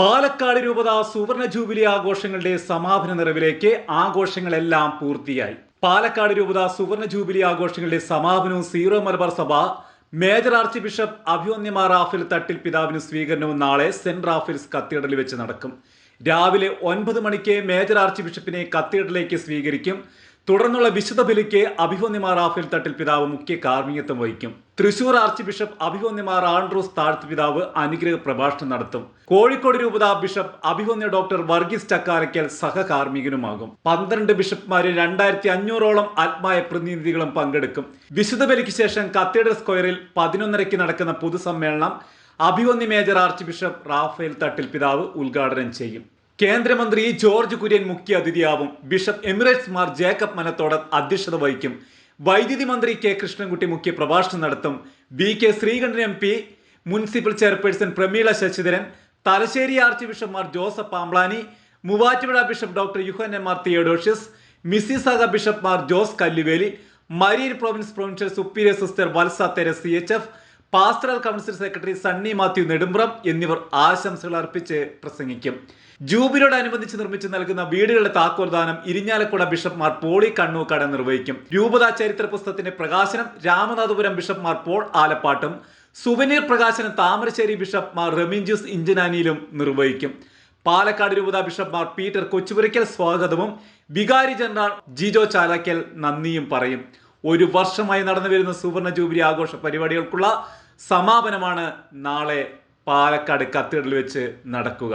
പാലക്കാട് രൂപത സുവർണ ജൂബിലി ആഘോഷങ്ങളുടെ സമാപന നിറവിലേക്ക് ആഘോഷങ്ങളെല്ലാം പൂർത്തിയായി. പാലക്കാട് രൂപത സുവർണ ജൂബിലി ആഘോഷങ്ങളുടെ സമാപനവും സീറോ മലബാർ സഭ മേജർ ആർച്ച് ബിഷപ്പ് അഭിമന്യമാർ റാഫേൽ തട്ടിൽ പിതാവിന് സ്വീകരണവും നാളെ സെന്റ് റാഫേൽസ് കത്തീഡ്രലിൽ വെച്ച് നടക്കും. രാവിലെ ഒൻപത് മണിക്ക് മേജർ ആർച്ച് ബിഷപ്പിനെ കത്തീഡ്രലിലേക്ക് സ്വീകരിക്കും. തുടർന്നുള്ള വിശുദ്ധ ബലിക്ക് അഭിഹോന്യമാർ റാഫേൽ തട്ടിൽ പിതാവ് മുഖ്യ കാർമ്മികത്വം വഹിക്കും. തൃശൂർ ആർച്ച് ബിഷപ്പ് അഭിഹോന്യമാർ ആൻഡ്രൂസ് താഴ്ത്ത് പിതാവ് അനുഗ്രഹ പ്രഭാഷണം നടത്തും. കോഴിക്കോട് രൂപത ബിഷപ്പ് അഭിഹോന്യ ഡോക്ടർ വർഗീസ് ചക്കാരക്കൽ സഹകാർമ്മികനുമാകും. പന്ത്രണ്ട് ബിഷപ്പ്മാരിൽ രണ്ടായിരത്തി അഞ്ഞൂറോളം ആത്മായ പ്രതിനിധികളും പങ്കെടുക്കും. വിശുദ്ധ ബലിക്ക് ശേഷം കത്തീഡ്രൽ സ്ക്വയറിൽ പതിനൊന്നരയ്ക്ക് നടക്കുന്ന പൊതുസമ്മേളനം അഭിഹോന്യ major arch bishop Raphael Thattil പിതാവ് ഉദ്ഘാടനം ചെയ്യും. കേന്ദ്രമന്ത്രി ജോർജ് കുര്യൻ മുഖ്യ അതിഥിയാവും bishop emeritus Mar Jacob Manathodath അധ്യക്ഷത വഹിക്കും. വൈദ്യുതി മന്ത്രി കെ കൃഷ്ണൻകുട്ടി മുഖ്യ പ്രഭാഷണം നടത്തും. V K Sreekandan M P municipal chairperson Prameela Sasidharan Thalassery arch bishop Mar Joseph Pamplany Muvattupuzha bishop doctor Yuhanon M R Theodosius Mississauga bishop Mar Jose Kalluvelil Marian province provincial superior sister Valsa Theres C H F pastoral council secretary Sunny Mathew Nedumpram എന്നിവർ ആശംസകൾ അർപ്പിച്ച് പ്രസംഗിക്കും. ജൂബിലോടനുബന്ധിച്ച് നിർമ്മിച്ച് നൽകുന്ന വീടുകളുടെ താക്കോൽദാനം Irinjalakuda ബിഷപ്പ്മാർ poly കണ്ണൂക്കാട് നിർവഹിക്കും. രൂപതാ ചരിത്ര പുസ്തകത്തിന്റെ പ്രകാശനം രാമനാഥപുരം ബിഷപ്പ്മാർ പോൾ ആലപ്പാട്ടും സുവനീർ പ്രകാശനം താമരശ്ശേരി ബിഷപ്പ്മാർ റെമിഞ്ചൂസ് ഇഞ്ചനാനിയിലും നിർവഹിക്കും. പാലക്കാട് രൂപതാ ബിഷപ്പ്മാർ പീറ്റർ കൊച്ചുപുരയ്ക്കൽ സ്വാഗതവും വികാരി ജനറൽ ജിജോ ചാലക്കൽ നന്ദിയും പറയും. ഒരു വർഷമായി നടന്നു വരുന്ന സുവർണ ജൂബിലി ആഘോഷ പരിപാടികൾക്കുള്ള സമാപനമാണ് നാളെ പാലക്കാട് കത്തീഡ്രലിൽ വെച്ച് നടക്കുക.